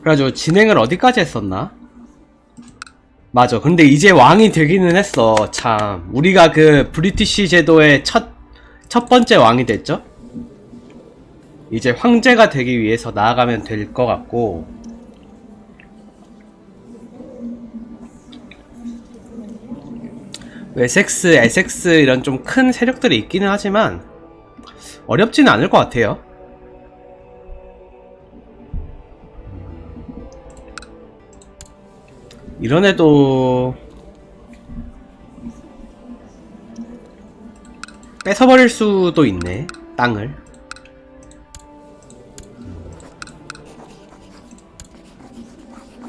그래가지고 진행을 어디까지 했었나? 맞아. 근데 이제 왕이 되기는 했어. 참. 우리가 그 브리티시 제도의 첫, 첫 번째 왕이 됐죠? 이제 황제가 되기 위해서 나아가면 될 것 같고. 웨섹스, 에섹스 이런 좀 큰 세력들이 있기는 하지만 어렵지는 않을 것 같아요. 이런 애도 뺏어버릴 수도 있네 땅을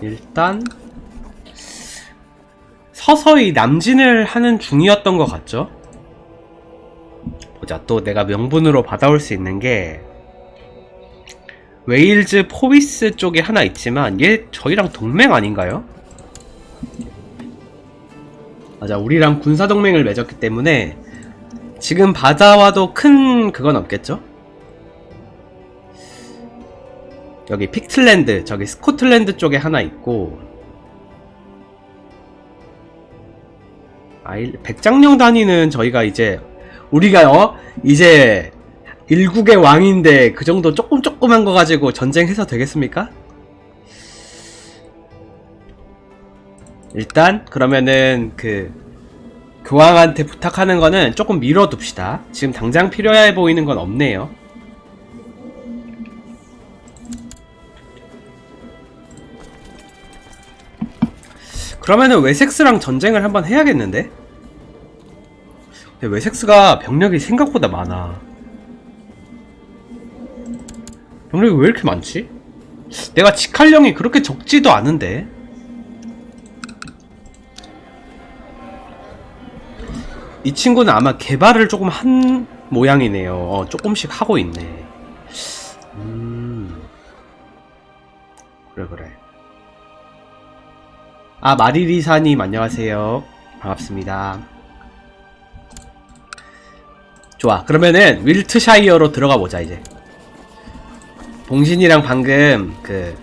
일단 서서히 남진을 하는 중이었던 것 같죠 보자 또 내가 명분으로 받아올 수 있는 게 웨일즈 포비스 쪽에 하나 있지만 얘 저희랑 동맹 아닌가요? 맞아 우리랑 군사동맹을 맺었기 때문에 지금 바다와도 큰 그건 없겠죠? 여기 픽틀랜드 저기 스코틀랜드 쪽에 하나 있고 아일 백장령 단위는 저희가 이제 우리가 어 이제 일국의 왕인데 그 정도 조금 조그만 거 가지고 전쟁해서 되겠습니까? 일단 그러면은 그 교황한테 부탁하는 거는 조금 미뤄둡시다. 지금 당장 필요해 보이는 건 없네요. 그러면은 웨섹스랑 전쟁을 한번 해야겠는데? 근데 웨섹스가 병력이 생각보다 많아. 병력이 왜 이렇게 많지? 내가 직할령이 그렇게 적지도 않은데. 이 친구는 아마 개발을 조금 한 모양이네요. 어, 조금씩 하고 있네. 음. 그래, 그래. 아, 마리리사님, 안녕하세요. 반갑습니다. 좋아. 그러면은, 윌트샤이어로 들어가 보자, 이제. 봉신이랑 방금, 그,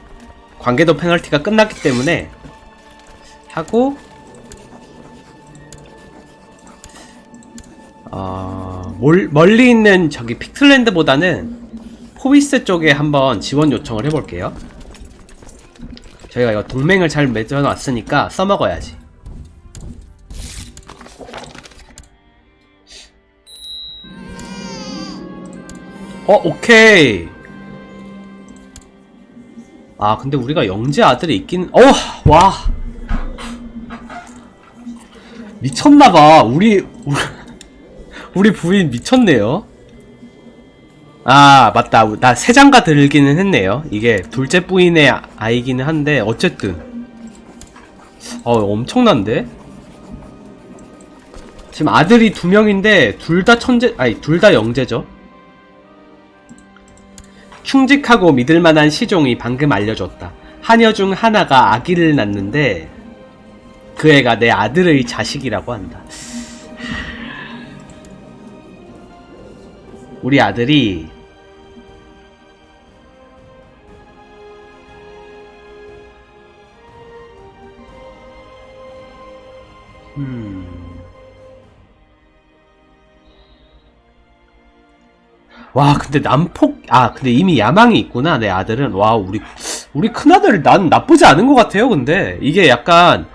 관계도 페널티가 끝났기 때문에, 하고, 어, 몰, 멀리 있는 저기 픽틀랜드보다는 포비스 쪽에 한번 지원 요청을 해볼게요. 저희가 이거 동맹을 잘 맺어놨으니까 써먹어야지. 어, 오케이. 아, 근데 우리가 영재 아들이 있긴, 어, 와. 미쳤나봐. 우리, 우리, 우리 부인 미쳤네요. 아, 맞다. 나 세장가 들기는 했네요. 이게 둘째 부인의 아- 아이기는 한데, 어쨌든. 어, 엄청난데? 지금 아들이 두 명인데, 둘 다 천재, 아니, 둘 다 영재죠? 충직하고 믿을만한 시종이 방금 알려줬다. 하녀 중 하나가 아기를 낳는데, 그 애가 내 아들의 자식이라고 한다. 우리 아들이 음. 와, 근데 남폭, 아, 근데 이미 야망이 있구나, 내 아들은. 와, 우리, 우리 큰아들, 난 나쁘지 않은 것 같아요, 근데. 이게 약간,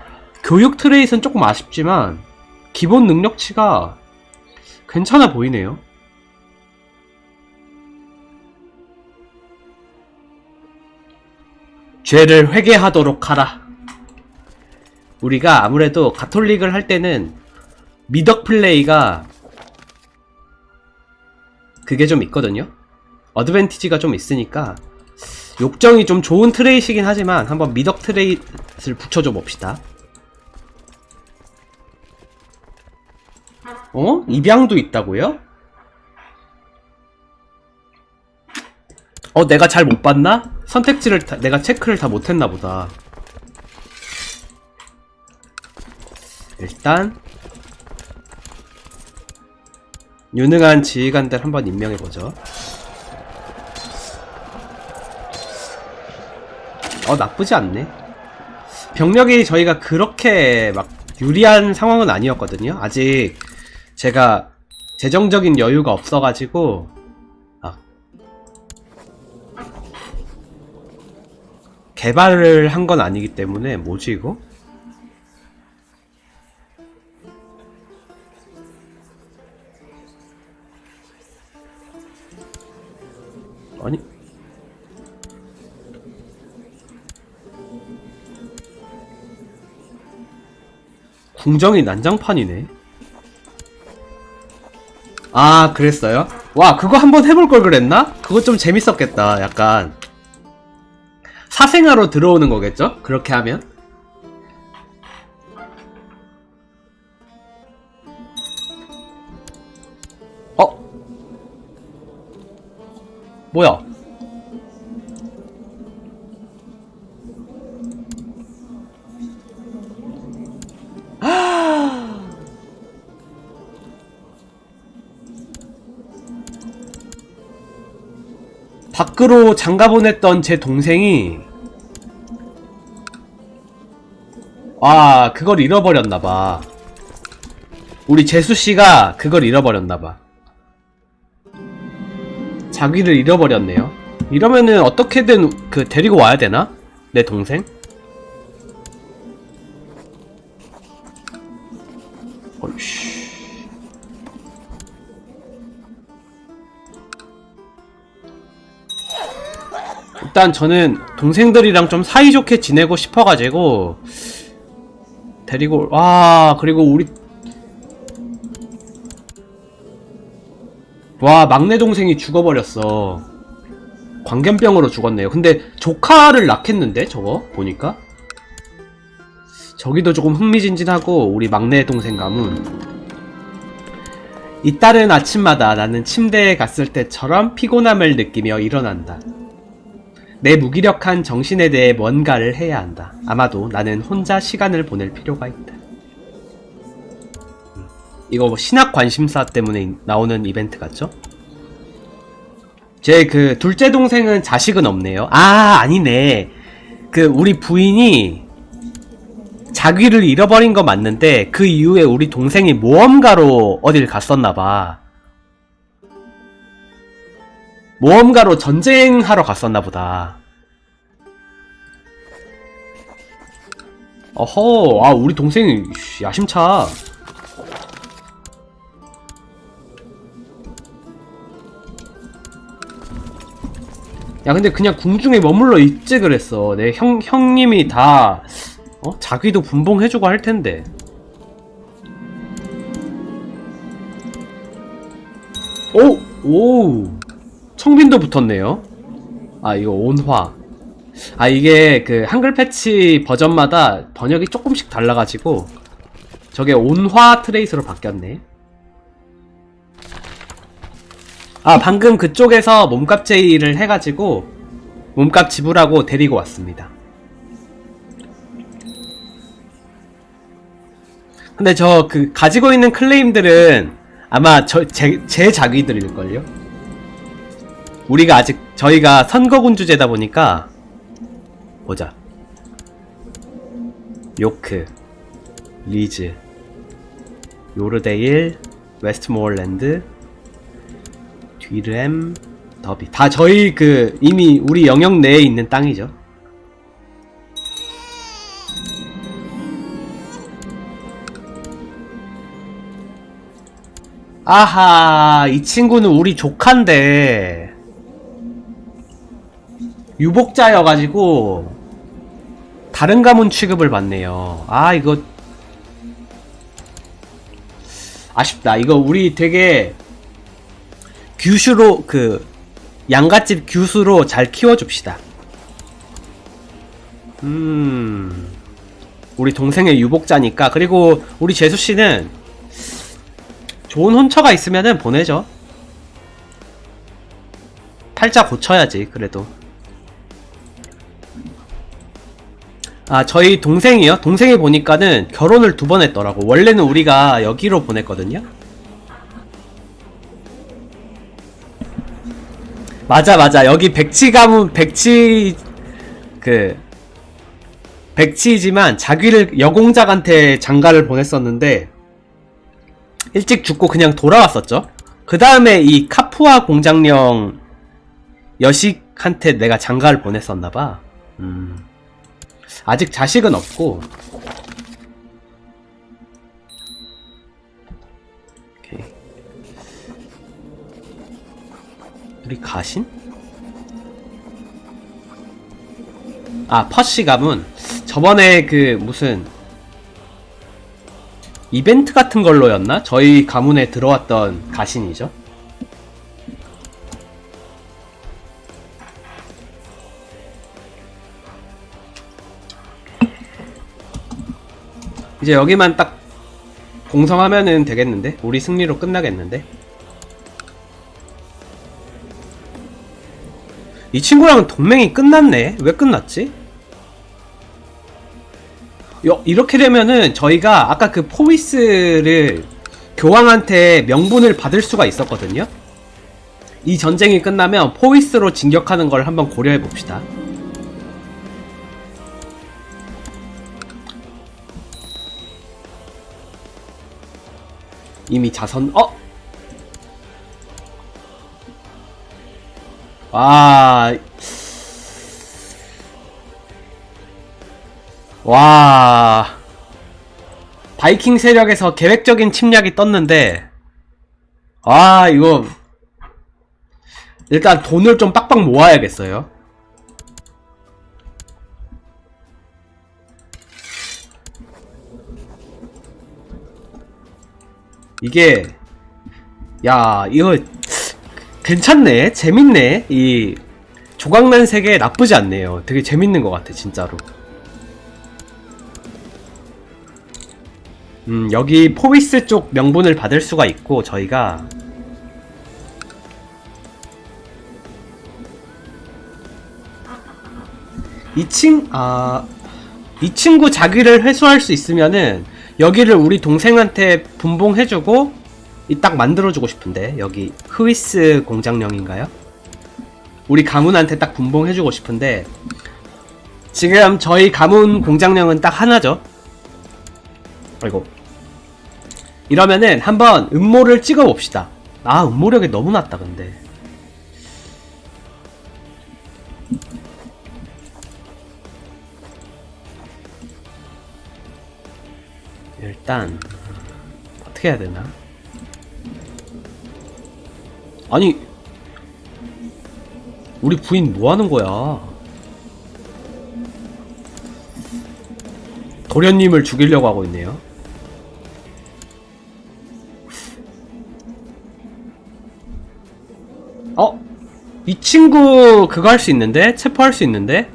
교육 트레이스는 조금 아쉽지만, 기본 능력치가 괜찮아 보이네요. 죄를 회개하도록 하라. 우리가 아무래도 가톨릭을 할 때는 미덕 플레이가 그게 좀 있거든요. 어드밴티지가 좀 있으니까 욕정이 좀 좋은 트레이시긴 하지만 한번 미덕 트레이를 붙여줘 봅시다. 어? 입양도 있다고요? 어, 내가 잘 못 봤나? 선택지를 다- 내가 체크를 다 못했나 보다. 일단 유능한 지휘관들 한번 임명해보죠. 어, 나쁘지 않네. 병력이 저희가 그렇게 막 유리한 상황은 아니었거든요. 아직 제가 재정적인 여유가 없어가지고, 개발을 한 건 아니기 때문에, 뭐지, 이거? 아니, 궁정이 난장판이네. 아, 그랬어요? 와, 그거 한번 해볼 걸 그랬나? 그거 좀 재밌었겠다, 약간. 사생아로 들어오는 거겠죠? 그렇게 하면? 어? 뭐야? 밖으로 장가 보냈던 제 동생이 아 그걸 잃어버렸나봐 우리 재수씨가 그걸 잃어버렸나봐 자기를 잃어버렸네요 이러면은 어떻게든 그 데리고 와야 되나? 내 동생? 어이씨 일단 저는 동생들이랑 좀 사이좋게 지내고 싶어가지고 데리고 와 그리고 우리 와 막내 동생이 죽어버렸어. 광견병으로 죽었네요. 근데 조카를 낳겠는데 저거? 보니까? 저기도 조금 흥미진진하고 우리 막내 동생 가문. 이따른 아침마다 나는 침대에 갔을 때처럼 피곤함을 느끼며 일어난다 내 무기력한 정신에 대해 뭔가를 해야 한다. 아마도 나는 혼자 시간을 보낼 필요가 있다. 음, 이거 뭐 신학 관심사 때문에 나오는 이벤트 같죠? 제 그 둘째 동생은 자식은 없네요. 아, 아니네. 그 우리 부인이 자기를 잃어버린 거 맞는데 그 이후에 우리 동생이 모험가로 어딜 갔었나 봐. 모험가로 전쟁하러 갔었나 보다. 어허, 아, 우리 동생이 씨, 야심차. 야, 근데 그냥 궁중에 머물러 있지 그랬어. 내 형, 형님이 다, 어? 자기도 분봉해주고 할 텐데. 오! 오! 청빈도 붙었네요. 아, 이거 온화. 아, 이게 그 한글 패치 버전마다 번역이 조금씩 달라가지고, 저게 온화 트레이스로 바뀌었네. 아, 방금 그쪽에서 몸값 제의를 해가지고, 몸값 지불하고 데리고 왔습니다. 근데 저 그 가지고 있는 클레임들은 아마 저, 제, 제 자기들일걸요? 우리가 아직 저희가 선거군 주제다 보니까 보자. 요크 리즈 요르데일 웨스트모어랜드 뒤램 더비. 다 저희 그 이미 우리 영역 내에 있는 땅이죠. 아하 이 친구는 우리 조카인데 유복자여가지고 다른 가문 취급을 받네요. 아 이거 아쉽다. 이거 우리 되게 규슈로 그 양갓집 규수로 잘 키워줍시다. 음 우리 동생의 유복자니까 그리고 우리 재수 씨는 좋은 혼처가 있으면은 보내죠. 팔자 고쳐야지 그래도. 아, 저희 동생이요? 동생이 보니까는 결혼을 두 번 했더라고. 원래는 우리가 여기로 보냈거든요? 맞아, 맞아. 여기 백치 가문, 백치, 그, 백치이지만 자기를 여공작한테 장가를 보냈었는데 일찍 죽고 그냥 돌아왔었죠. 그 다음에 이 카푸아 공장령 여식한테 내가 장가를 보냈었나봐. 음. 아직 자식은 없고. 오케이. 우리 가신? 아, 퍼시 가문. 저번에 그 무슨 이벤트 같은 걸로였나? 저희 가문에 들어왔던 가신이죠. 이제 여기만 딱 공성하면은 되겠는데? 우리 승리로 끝나겠는데? 이 친구랑은 동맹이 끝났네? 왜 끝났지? 여- 이렇게 되면은 저희가 아까 그 포위스를 교황한테 명분을 받을 수가 있었거든요? 이 전쟁이 끝나면 포위스로 진격하는 걸 한번 고려해 봅시다. 이미 자선, 어? 와, 와, 바이킹 세력에서 계획적인 침략이 떴는데, 아, 이거, 일단 돈을 좀 빡빡 모아야겠어요. 이게, 야, 이거, 괜찮네. 재밌네. 이, 조각난 세계 나쁘지 않네요. 되게 재밌는 것 같아, 진짜로. 음, 여기 포비스 쪽 명분을 받을 수가 있고, 저희가. 이 친, 아, 이 친구 자기를 회수할 수 있으면은, 여기를 우리 동생한테 분봉해주고, 이 딱 만들어주고 싶은데, 여기, 흐위스 공장령인가요? 우리 가문한테 딱 분봉해주고 싶은데, 지금 저희 가문 공장령은 딱 하나죠. 아이고. 이러면은 한번 음모를 찍어 봅시다. 아, 음모력이 너무 낮다, 근데. 일단, 어떻게 해야 되나? 아니, 우리 부인 뭐 하는 거야? 도련님을 죽이려고 하고 있네요. 어? 이 친구 그거 할 수 있는데? 체포할 수 있는데?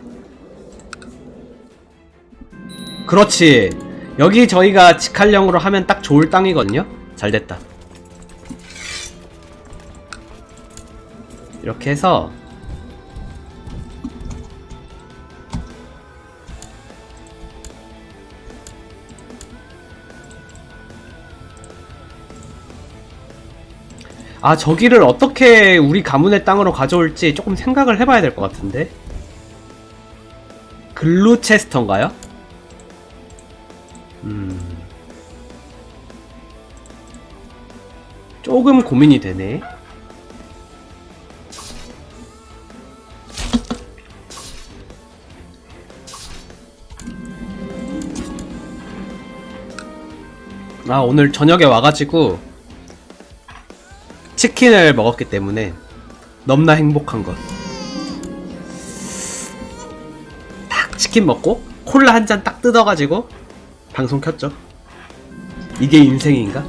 그렇지. 여기 저희가 직할령으로 하면 딱 좋을 땅이거든요? 잘 됐다. 이렇게 해서 아 저기를 어떻게 우리 가문의 땅으로 가져올지 조금 생각을 해봐야 될 것 같은데 글루체스터인가요? 음 조금 고민이 되네 아 오늘 저녁에 와가지고 치킨을 먹었기 때문에 너무나 행복한 것. 딱 치킨 먹고 콜라 한 잔 딱 뜯어가지고 방송 켰죠. 이게 인생인가?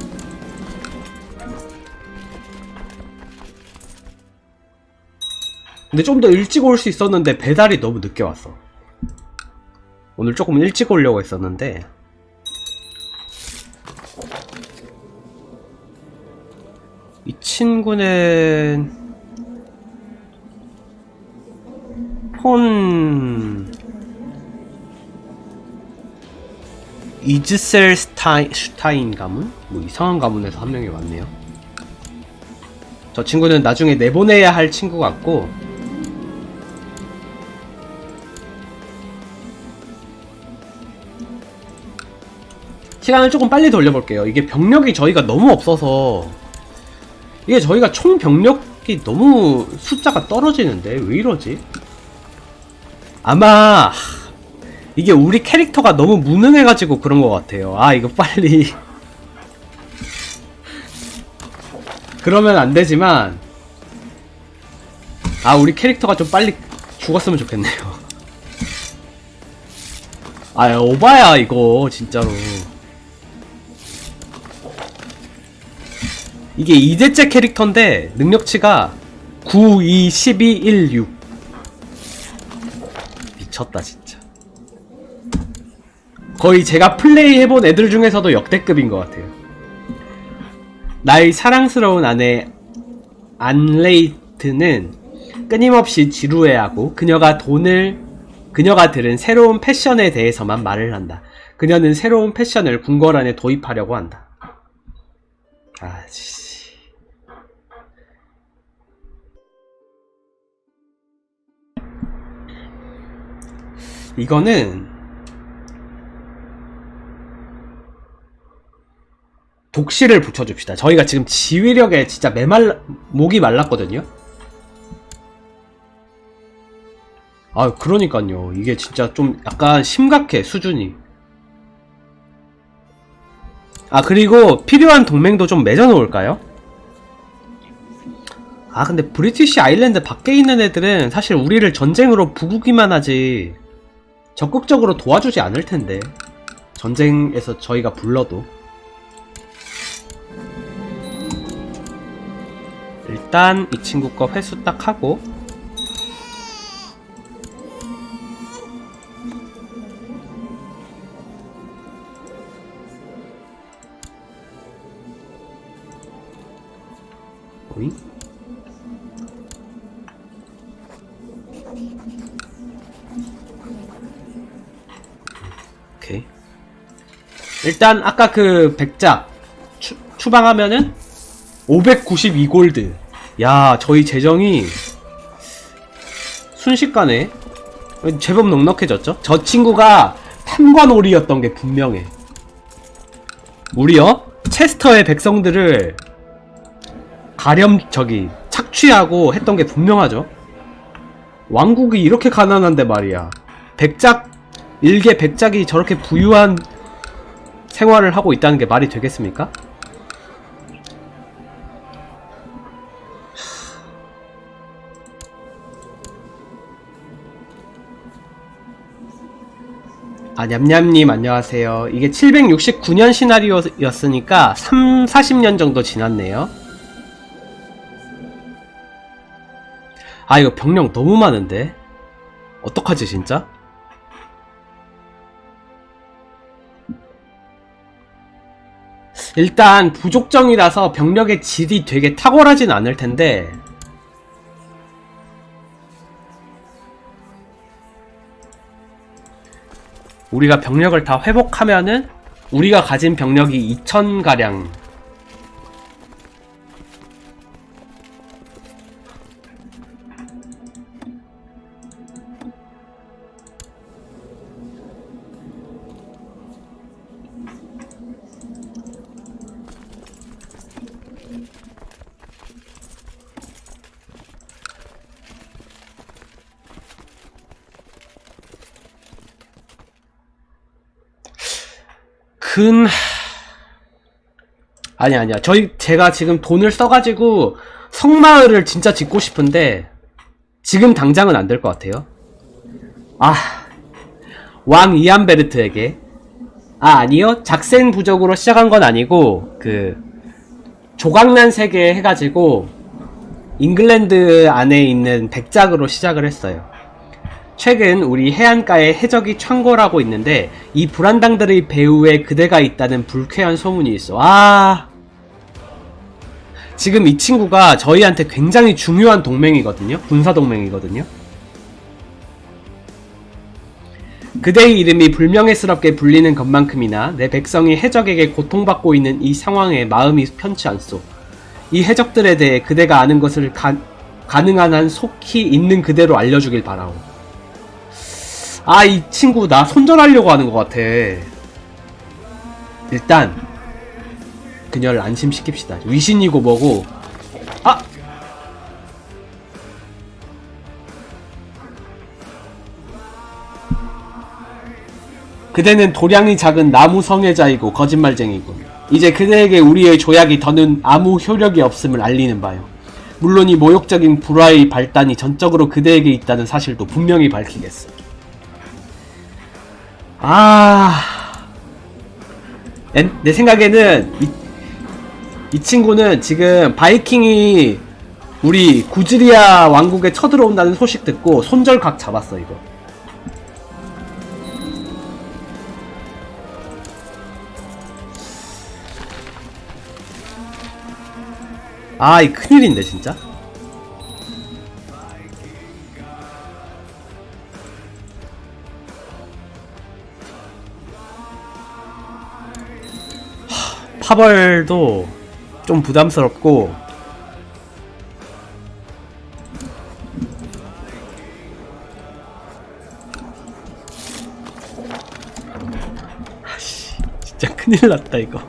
근데 좀 더 일찍 올 수 있었는데 배달이 너무 늦게 왔어. 오늘 조금 일찍 오려고 했었는데 이 친구는 폰 이즈셀 스타인, 슈타인 가문? 뭐 이상한 가문에서 한 명이 왔네요. 저 친구는 나중에 내보내야 할 친구 같고 시간을 조금 빨리 돌려볼게요. 이게 병력이 저희가 너무 없어서 이게 저희가 총 병력이 너무 숫자가 떨어지는데 왜 이러지? 아마 이게 우리 캐릭터가 너무 무능해가지고 그런 것 같아요. 아 이거 빨리 그러면 안 되지만 아 우리 캐릭터가 좀 빨리 죽었으면 좋겠네요. 아 오바야 이거 진짜로. 이게 2대째 캐릭터인데 능력치가 9, 2, 12, 1, 6 미쳤다 진짜 거의 제가 플레이해본 애들 중에서도 역대급인 것 같아요. 나의 사랑스러운 아내 안레이트는 끊임없이 지루해하고 그녀가 돈을 그녀가 들은 새로운 패션에 대해서만 말을 한다. 그녀는 새로운 패션을 궁궐 안에 도입하려고 한다. 아씨. 이거는 독시를 붙여줍시다. 저희가 지금 지휘력에 진짜 메말 목이 말랐거든요. 아, 그러니까요. 이게 진짜 좀 약간 심각해 수준이. 아 그리고 필요한 동맹도 좀 맺어 놓을까요? 아 근데 브리티시 아일랜드 밖에 있는 애들은 사실 우리를 전쟁으로 부구기만 하지 적극적으로 도와주지 않을 텐데 전쟁에서 저희가 불러도 일단 이 친구 거 회수 딱 하고. 일단 아까 그 백작 추, 추방하면은 592골드. 야, 저희 재정이 순식간에 제법 넉넉해졌죠? 저 친구가 탐관오리였던 게 분명해. 우리요? 체스터의 백성들을 가렴 저기 착취하고 했던 게 분명하죠. 왕국이 이렇게 가난한데 말이야. 백작 일개 백작이 저렇게 부유한 생활을 하고 있다는 게 말이 되겠습니까? 아, 냠냠님 안녕하세요. 이게 769년 시나리오였으니까 3, 40년 정도 지났네요. 아, 이거 병력 너무 많은데? 어떡하지, 진짜? 일단 부족정이라서 병력의 질이 되게 탁월하진 않을 텐데 우리가 병력을 다 회복하면은 우리가 가진 병력이 2,000가량 근 아니 아니야. 저희 제가 지금 돈을 써가지고 성마을을 진짜 짓고 싶은데 지금 당장은 안 될 것 같아요. 아 왕 이안베르트에게. 아 아니요. 작센 부족으로 시작한 건 아니고 그 조각난 세계 해가지고 잉글랜드 안에 있는 백작으로 시작을 했어요 최근 우리 해안가에 해적이 창궐하고 있는데 이 불안당들의 배후에 그대가 있다는 불쾌한 소문이 있어. 아. 지금 이 친구가 저희한테 굉장히 중요한 동맹이거든요. 군사 동맹이거든요. 그대의 이름이 불명예스럽게 불리는 것만큼이나 내 백성이 해적에게 고통받고 있는 이 상황에 마음이 편치 않소. 이 해적들에 대해 그대가 아는 것을 가, 가능한 한 속히 있는 그대로 알려주길 바라오. 아, 이 친구 나 손절하려고 하는 것 같아. 일단 그녀를 안심시킵시다. 위신이고 뭐고 아 그대는 도량이 작은 나무 성애자이고 거짓말쟁이군. 이제 그대에게 우리의 조약이 더는 아무 효력이 없음을 알리는 바요. 물론 이 모욕적인 불화의 발단이 전적으로 그대에게 있다는 사실도 분명히 밝히겠어. 아, 내, 내 생각에는 이, 이 친구는 지금 바이킹이 우리 구즈리아 왕국에 쳐들어온다는 소식 듣고 손절각 잡았어 이거. 아, 이 큰일인데, 진짜? 파벌도 좀 부담스럽고, 아씨, 진짜 큰일 났다, 이거.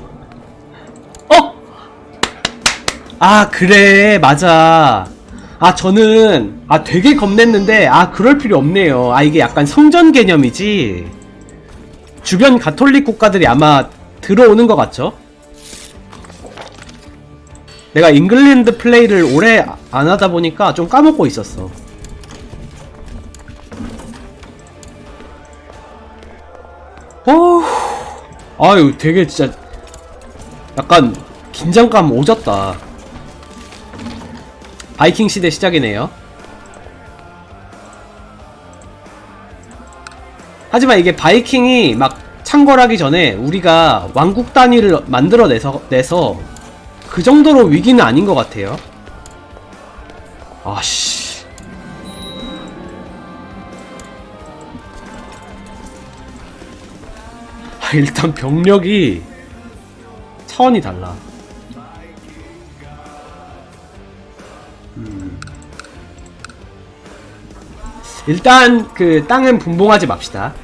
어? 아 그래 맞아. 아 저는 아 되게 겁냈는데 아 그럴 필요 없네요. 아 이게 약간 성전 개념이지. 주변 가톨릭 국가들이 아마 들어오는 것 같죠 내가 잉글랜드 플레이를 오래 안 하다 보니까 좀 까먹고 있었어. 어후. 아유 되게 진짜 약간 긴장감 오졌다. 바이킹 시대 시작이네요. 하지만 이게 바이킹이 막 창궐하기 전에 우리가 왕국 단위를 만들어내서 내서 그 정도로 위기는 아닌 것 같아요. 아씨. 아, 일단 병력이 차원이 달라. 일단 그 땅은 분봉하지 맙시다.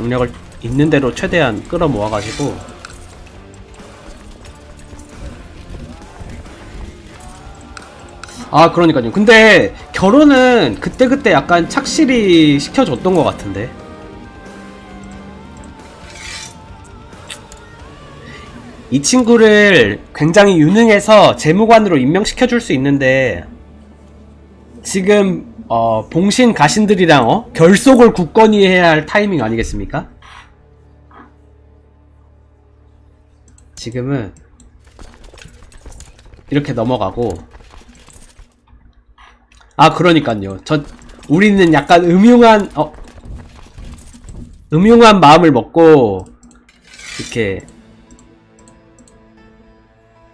병력을 있는 대로 최대한 끌어 모아가지고 아 그러니까요. 근데 결혼은 그때그때 약간 착실히 시켜줬던 것 같은데. 이 친구를 굉장히 유능해서 재무관으로 임명시켜 줄 수 있는데 지금 어, 봉신 가신들이랑 어? 결속을 굳건히 해야 할 타이밍 아니겠습니까? 지금은 이렇게 넘어가고 아 그러니까요 저 우리는 약간 음흉한 어 음흉한 마음을 먹고 이렇게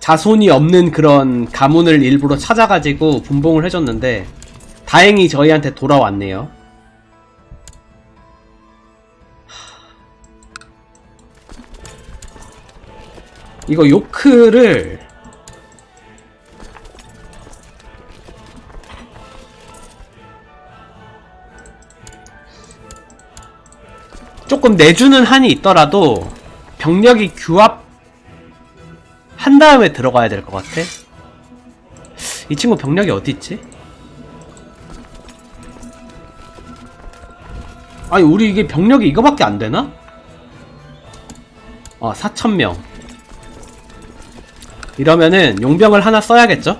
자손이 없는 그런 가문을 일부러 찾아가지고 분봉을 해줬는데 다행히 저희한테 돌아왔네요. 이거 요크를 조금 내주는 한이 있더라도 병력이 규합 한 다음에 들어가야 될 것 같아. 이 친구 병력이 어디 있지? 아니 우리 이게 병력이 이거밖에 안 되나? 어 4천명 이러면은 용병을 하나 써야겠죠?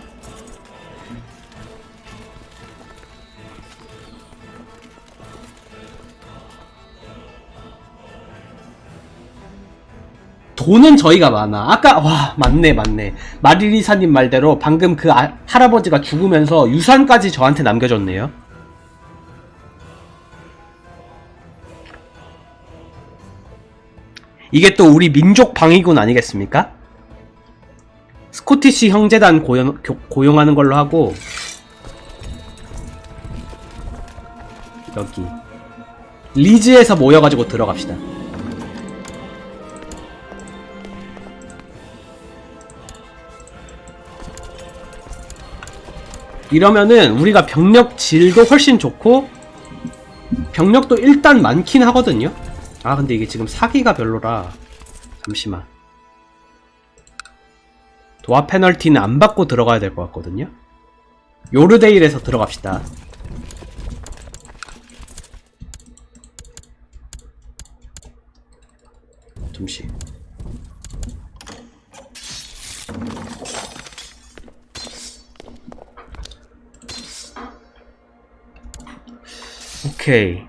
돈은 저희가 많아. 아까 와 맞네 맞네. 마리리사님 말대로 방금 그 아- 할아버지가 죽으면서 유산까지 저한테 남겨줬네요. 이게 또 우리 민족 방위군 아니겠습니까? 스코티시 형제단 고용, 교- 고용하는 걸로 하고 여기 리즈에서 모여가지고 들어갑시다. 이러면은 우리가 병력 질도 훨씬 좋고 병력도 일단 많긴 하거든요. 아 근데 이게 지금 사기가 별로라. 잠시만. 도합 페널티는 안 받고 들어가야 될 것 같거든요. 요르데일에서 들어갑시다. 잠시. 오케이.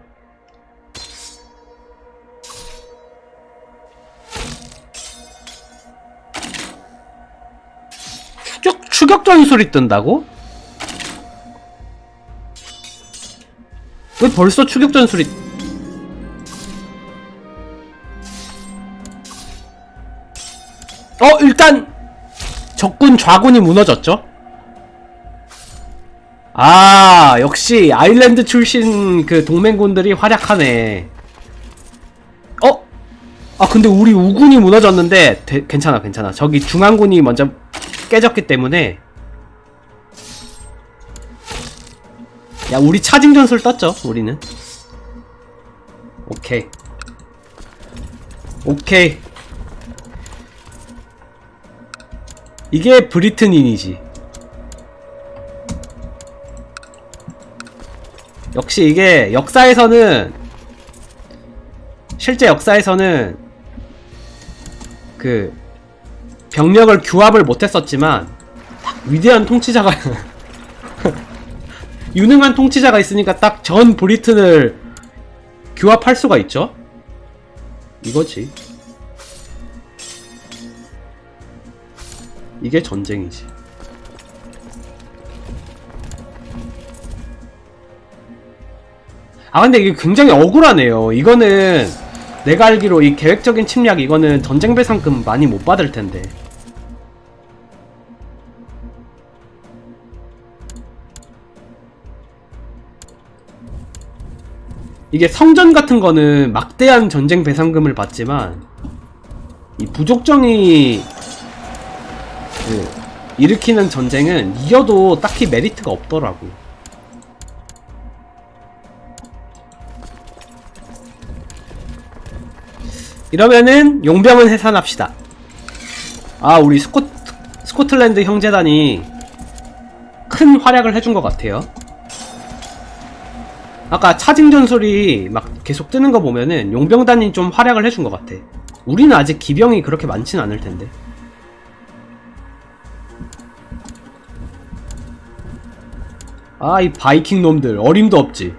전술이 뜬다고? 왜 벌써 추격 전술이 어 일단 적군 좌군이 무너졌죠 아 역시 아일랜드 출신 그 동맹군들이 활약하네 어? 아 근데 우리 우군이 무너졌는데 되- 괜찮아 괜찮아 저기 중앙군이 먼저 깨졌기 때문에 야 우리 차징 전술 떴죠 우리는. 오케이. 오케이. 이게 브리튼인이지. 역시 이게 역사에서는 실제 역사에서는 그 병력을 규합을 못했었지만 위대한 통치자가 유능한 통치자가 있으니까 딱 전 브리튼을 규합할 수가 있죠. 이거지. 이게 전쟁이지. 아 근데 이게 굉장히 억울하네요. 이거는 내가 알기로 이 계획적인 침략 이거는 전쟁 배상금 많이 못 받을 텐데. 이게 성전 같은 거는 막대한 전쟁 배상금을 받지만 이 부족정이 그 일으키는 전쟁은 이겨도 딱히 메리트가 없더라고. 이러면은 용병은 해산합시다. 아 우리 스코 스코틀랜드 형제단이 큰 활약을 해준 것 같아요. 아까 차징 전술이 막 계속 뜨는 거 보면은 용병단이 좀 활약을 해준 것 같아. 우리는 아직 기병이 그렇게 많진 않을 텐데. 아, 이 바이킹 놈들 어림도 없지.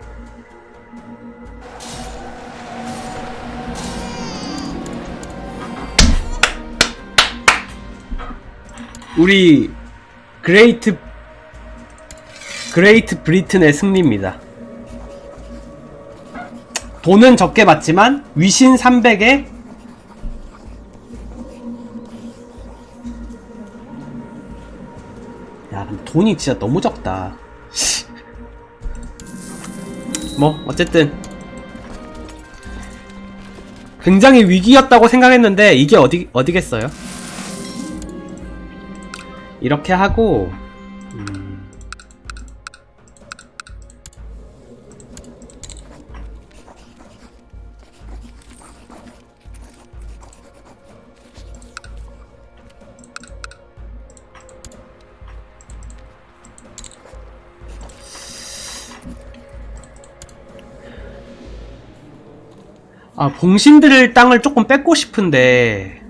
우리 그레이트 그레이트 브리튼의 승리입니다. 돈은 적게 받지만 위신 300에 야 돈이 진짜 너무 적다. 뭐 어쨌든. 굉장히 위기였다고 생각했는데 이게 어디 어디겠어요? 이렇게 하고 아, 봉신들 땅을 조금 뺏고 싶은데,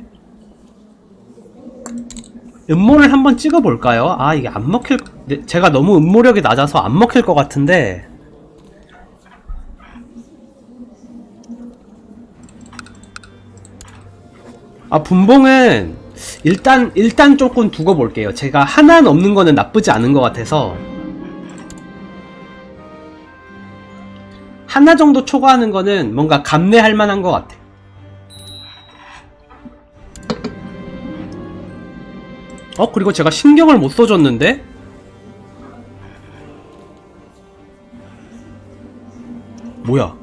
음모를 한번 찍어볼까요? 아, 이게 안 먹힐, 네, 제가 너무 음모력이 낮아서 안 먹힐 것 같은데, 아, 분봉은, 일단, 일단 조금 두고 볼게요. 제가 하나 넘는 거는 나쁘지 않은 것 같아서, 하나 정도 초과하는 거는 뭔가 감내할 만한 것 같아. 어, 그리고 제가 신경을 못 써줬는데? 뭐야?